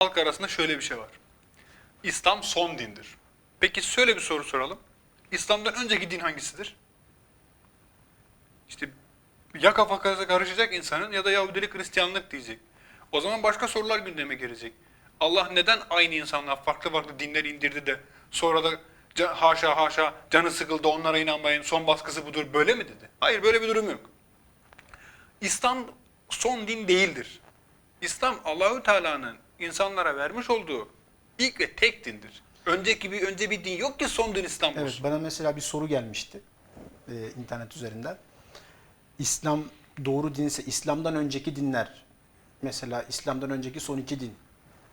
halk arasında şöyle bir şey var. İslam son dindir. Peki şöyle bir soru soralım. İslam'dan önceki din hangisidir? İşte ya kafa karışacak insanın ya da Yahudilik Hristiyanlık diyecek. O zaman başka sorular gündeme gelecek. Allah neden aynı insanlar farklı farklı dinler indirdi de sonra da haşa haşa canı sıkıldı onlara inanmayın son baskısı budur böyle mi dedi? Hayır böyle bir durum yok. İslam son din değildir. İslam Allahü Teala'nın insanlara vermiş olduğu ilk ve tek dindir. Önceki bir önce bir din yok ki son din İslam olsun. Evet, bana mesela bir soru gelmişti e, internet üzerinden. İslam doğru dinse, İslam'dan önceki dinler, mesela İslam'dan önceki son iki din,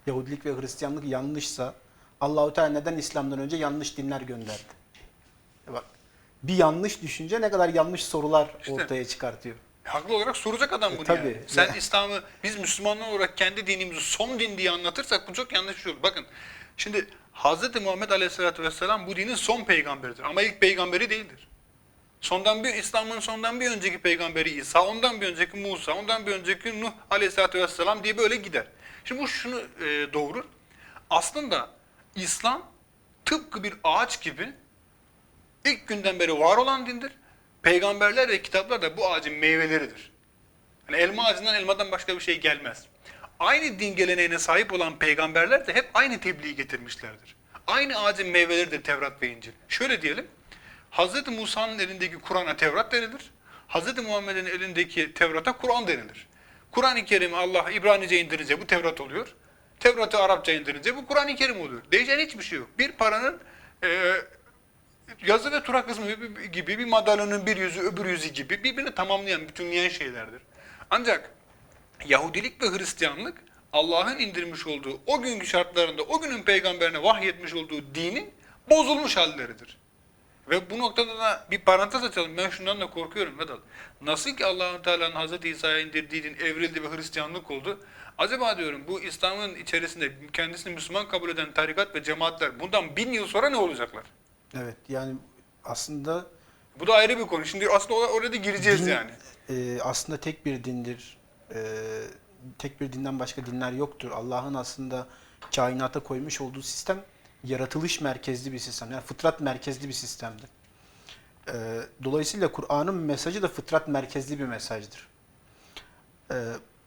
Yahudilik ve Hristiyanlık yanlışsa, Allahu Teala neden İslam'dan önce yanlış dinler gönderdi? E Bak, bir yanlış düşünce ne kadar yanlış sorular İşte. ortaya çıkartıyor. Haklı olarak soracak adam bunu E, tabii. yani. Sen Ya. İslam'ı biz Müslümanlar olarak kendi dinimizi son din diye anlatırsak bu çok yanlış şey olur. Bakın şimdi Hz. Muhammed Aleyhisselatü Vesselam bu dinin son peygamberidir ama ilk peygamberi değildir. Sondan bir İslam'ın sondan bir önceki peygamberi İsa, ondan bir önceki Musa, ondan bir önceki Nuh Aleyhisselatü Vesselam diye böyle gider. Şimdi bu şunu e, doğurur. Aslında İslam tıpkı bir ağaç gibi ilk günden beri var olan dindir. Peygamberler ve kitaplar da bu ağacın meyveleridir. Yani elma ağacından elmadan başka bir şey gelmez. Aynı din geleneğine sahip olan peygamberler de hep aynı tebliği getirmişlerdir. Aynı ağacın meyveleridir Tevrat ve İncil. Şöyle diyelim, Hz. Musa'nın elindeki Kur'an'a Tevrat denilir. Hz. Muhammed'in elindeki Tevrat'a Kur'an denilir. Kur'an-ı Kerim'i Allah İbranice indirince bu Tevrat oluyor. Tevrat'ı Arapça indirince bu Kur'an-ı Kerim oluyor. Değişen hiçbir şey yok. Bir paranın e, yazı ve tura kısmı gibi bir madalyonun bir yüzü öbür yüzü gibi birbirini tamamlayan, bütünleyen şeylerdir. Ancak Yahudilik ve Hristiyanlık Allah'ın indirmiş olduğu o günkü şartlarında o günün peygamberine vahyetmiş olduğu dinin bozulmuş halleridir. Ve bu noktada da bir parantez açalım. Ben şundan da korkuyorum Vedat. Nasıl ki Allahu Teala'nın Hazreti İsa'ya indirdiği din evrildi ve Hristiyanlık oldu. Acaba diyorum bu İslam'ın içerisinde kendisini Müslüman kabul eden tarikat ve cemaatler bundan bin yıl sonra ne olacaklar? Evet, yani aslında Bu da ayrı bir konu. Şimdi aslında or- oraya da gireceğiz din, yani. e, aslında tek bir dindir. E, tek bir dinden başka dinler yoktur. Allah'ın aslında kainata koymuş olduğu sistem yaratılış merkezli bir sistem. Yani fıtrat merkezli bir sistemdir. E, dolayısıyla Kur'an'ın mesajı da fıtrat merkezli bir mesajdır. E,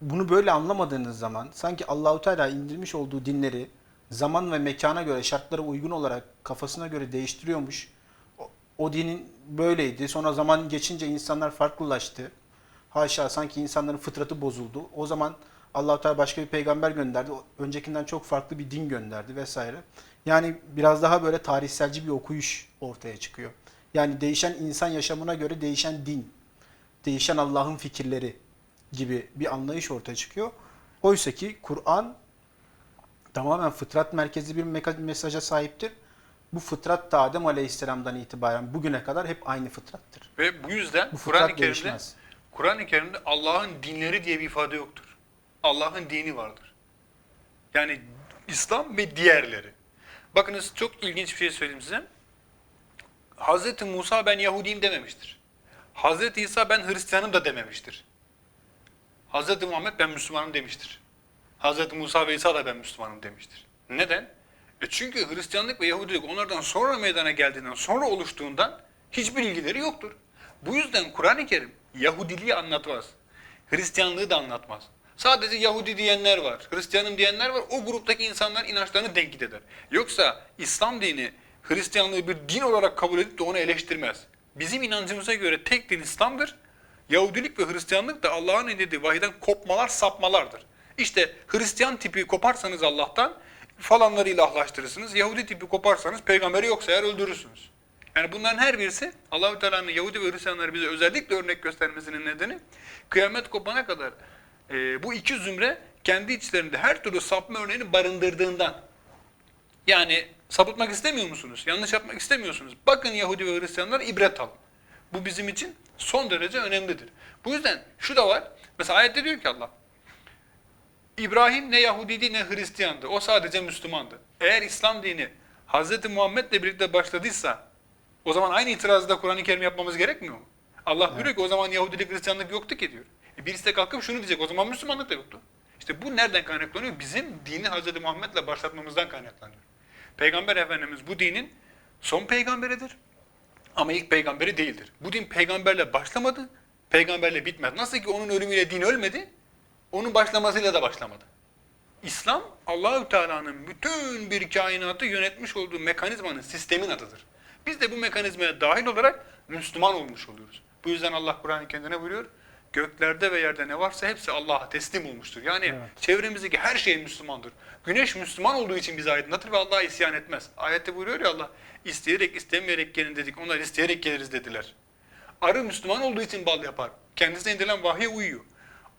bunu böyle anlamadığınız zaman sanki Allahu Teala indirmiş olduğu dinleri zaman ve mekana göre şartlara uygun olarak kafasına göre değiştiriyormuş. O, o dinin böyleydi. Sonra zaman geçince insanlar farklılaştı. Haşa sanki insanların fıtratı bozuldu. O zaman Allahu Teala başka bir peygamber gönderdi. Öncekinden çok farklı bir din gönderdi vesaire. Yani biraz daha böyle tarihselci bir okuyuş ortaya çıkıyor. Yani değişen insan yaşamına göre değişen din, değişen Allah'ın fikirleri gibi bir anlayış ortaya çıkıyor. Oysa ki Kur'an tamamen fıtrat merkezli bir mesaja sahiptir. Bu fıtrat da Adem Aleyhisselam'dan itibaren bugüne kadar hep aynı fıtrattır. Ve bu yüzden Bu Kur'an-ı Kerim'de. Kur'an-ı Kerim'de Allah'ın dinleri diye bir ifade yoktur. Allah'ın dini vardır. Yani İslam ve diğerleri. Bakınız çok ilginç bir şey söyleyeyim size. Hz. Musa ben Yahudiyim dememiştir. Hz. İsa ben Hristiyanım da dememiştir. Hz. Muhammed ben Müslümanım demiştir. Hz. Musa ve İsa da ben Müslümanım demiştir. Neden? E çünkü Hristiyanlık ve Yahudilik onlardan sonra meydana geldiğinden, sonra oluştuğundan hiçbir ilgileri yoktur. Bu yüzden Kur'an-ı Kerim Yahudiliği anlatmaz. Hristiyanlığı da anlatmaz. Sadece Yahudi diyenler var, Hristiyanım diyenler var. O gruptaki insanlar inançlarını tenkit eder. Yoksa İslam dini Hristiyanlığı bir din olarak kabul edip de onu eleştirmez. Bizim inancımıza göre tek din İslam'dır. Yahudilik ve Hristiyanlık da Allah'ın indirdiği vahiden kopmalar, sapmalardır. İşte Hristiyan tipi koparsanız Allah'tan falanları ilahlaştırırsınız. Yahudi tipi koparsanız peygamberi yoksa eğer öldürürsünüz. Yani bunların her birisi Allahü Teala'nın Yahudi ve Hristiyanları bize özellikle örnek göstermesinin nedeni kıyamet kopana kadar e, bu iki zümre kendi içlerinde her türlü sapma örneğini barındırdığından. Yani sapıtmak istemiyor musunuz? Yanlış yapmak istemiyorsunuz. Bakın Yahudi ve Hristiyanlar ibret alın. Bu bizim için son derece önemlidir. Bu yüzden şu da var. Mesela ayette diyor ki Allah, İbrahim ne Yahudiydi ne Hristiyandı. O sadece Müslümandı. Eğer İslam dini Hz. Muhammed'le birlikte başladıysa o zaman aynı itirazı da Kur'an-ı Kerim yapmamız gerekmiyor mu? Allah buyuruyor ki o zaman Yahudilik Hristiyanlık yoktu ki diyor. E birisi de kalkıp şunu diyecek o zaman Müslümanlık da yoktu. İşte bu nereden kaynaklanıyor? Bizim dini Hz. Muhammed'le başlatmamızdan kaynaklanıyor. Peygamber Efendimiz bu dinin son peygamberidir ama ilk peygamberi değildir. Bu din peygamberle başlamadı, peygamberle bitmez. Nasıl ki onun ölümüyle din ölmedi, onun başlamasıyla da başlamadı. İslam Allahü Teala'nın bütün bir kainatı yönetmiş olduğu mekanizmanın sistemin adıdır. Biz de bu mekanizmaya dahil olarak Müslüman olmuş oluyoruz. Bu yüzden Allah Kur'an-ı Kerim'de buyuruyor. Göklerde ve yerde ne varsa hepsi Allah'a teslim olmuştur. Yani Evet. çevremizdeki her şey Müslümandır. Güneş Müslüman olduğu için bizi aydınlatır ve Allah'a isyan etmez. Ayette buyuruyor ya Allah, isteyerek istemeyerek gelin dedik, onlar isteyerek geliriz dediler. Arı Müslüman olduğu için bal yapar. Kendisine indirilen vahye uyuyor.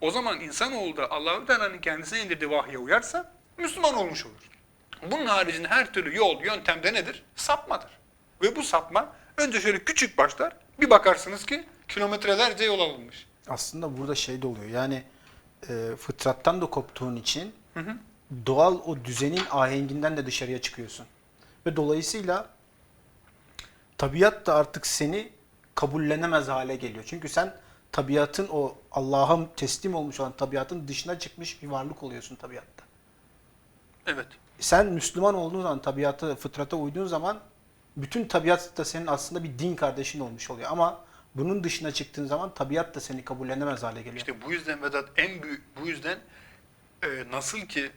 O zaman insanoğlu da Allahü Teala'nın kendisine indirdiği vahye uyarsa Müslüman olmuş olur. Bunun haricinde her türlü yol, yöntemde nedir? Sapmadır. Ve bu sapma önce şöyle küçük başlar, bir bakarsınız ki kilometrelerce yol alınmış. Aslında burada şey de oluyor. Yani e, fıtrattan da koptuğun için doğal o düzenin ahenginden de dışarıya çıkıyorsun. Ve dolayısıyla tabiat da artık seni kabullenemez hale geliyor. Çünkü sen tabiatın o Allah'a teslim olmuş olan tabiatın dışına çıkmış bir varlık oluyorsun tabiatta. Evet. Sen Müslüman olduğun zaman, tabiata, fıtrata uyduğun zaman bütün tabiat da senin aslında bir din kardeşin olmuş oluyor. Ama bunun dışına çıktığın zaman tabiat da seni kabullenemez hale geliyor. İşte bu yüzden Vedat en büyük, bu yüzden e, nasıl ki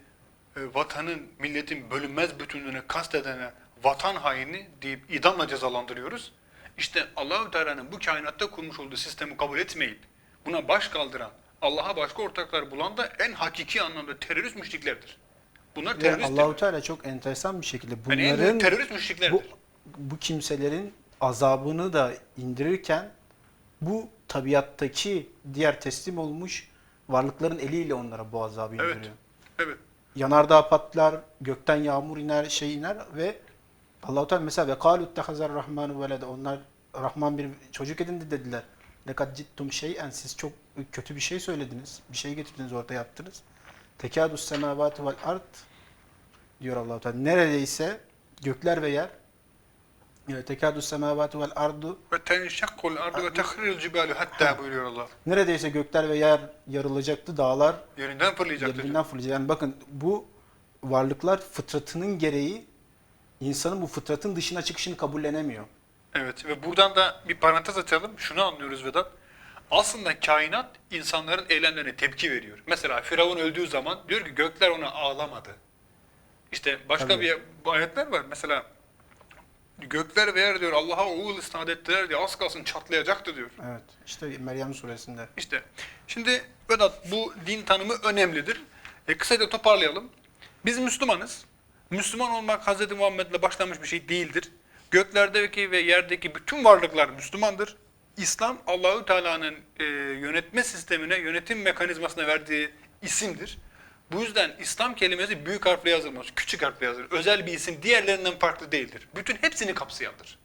e, vatanın, milletin bölünmez bütünlüğüne kastedene vatan haini deyip idamla cezalandırıyoruz. İşte Allahü Teala'nın bu kainatta kurmuş olduğu sistemi kabul etmeyip buna baş kaldıran, Allah'a başka ortaklar bulan da en hakiki anlamda terörist müşriklerdir. Bunlar Ve teröristtir. Allahu Teala çok enteresan bir şekilde Yani en bunların büyük terörist müşriklerdir. bu, bu kimselerin azabını da indirirken bu tabiattaki diğer teslim olmuş varlıkların eliyle onlara bu azabı Evet. indiriyor. Evet. Yanardağ patlar, gökten yağmur iner, şey iner ve Allahu Teala mesela ve kalu ittehazar rahmanu velede onlar Rahman bir çocuk edindi dediler. Lekad cittum şeyen siz çok kötü bir şey söylediniz. Bir şey getirdiniz orada yaptınız. Tekadus semavati vel ard diyor Allahu Teala. Neredeyse gökler ve yer Evet, tekadus semavati vel ardu Ve tenşakkul ardu ve tehriril cibalu hatta buyuruyor Allah. neredeyse gökler ve yer yarılacaktı, dağlar Yerinden fırlayacaktır. Yerinden fırlayacak. Yani bakın bu varlıklar fıtratının gereği insanın bu fıtratın dışına çıkışını kabullenemiyor. Evet ve buradan da bir parantez açalım. Şunu anlıyoruz Vedat. Aslında kainat insanların eylemlerine tepki veriyor. Mesela Firavun öldüğü zaman diyor ki gökler ona ağlamadı. İşte başka Tabii. bir ayetler var. Mesela gökler ve yer diyor Allah'a oğul isnat ettiler diye az kalsın çatlayacaktı diyor. Evet. İşte Meryem suresinde. İşte şimdi Vedat bu din tanımı önemlidir. E, kısaca toparlayalım. Biz Müslümanız. Müslüman olmak Hz. Muhammed'le başlamış bir şey değildir. Göklerdeki ve yerdeki bütün varlıklar Müslümandır. İslam Allahü Teala'nın e, yönetme sistemine, yönetim mekanizmasına verdiği isimdir. Bu yüzden İslam kelimesi büyük harfle yazılmaz, küçük harfle yazılır. Özel bir isim diğerlerinden farklı değildir. Bütün hepsini kapsayandır.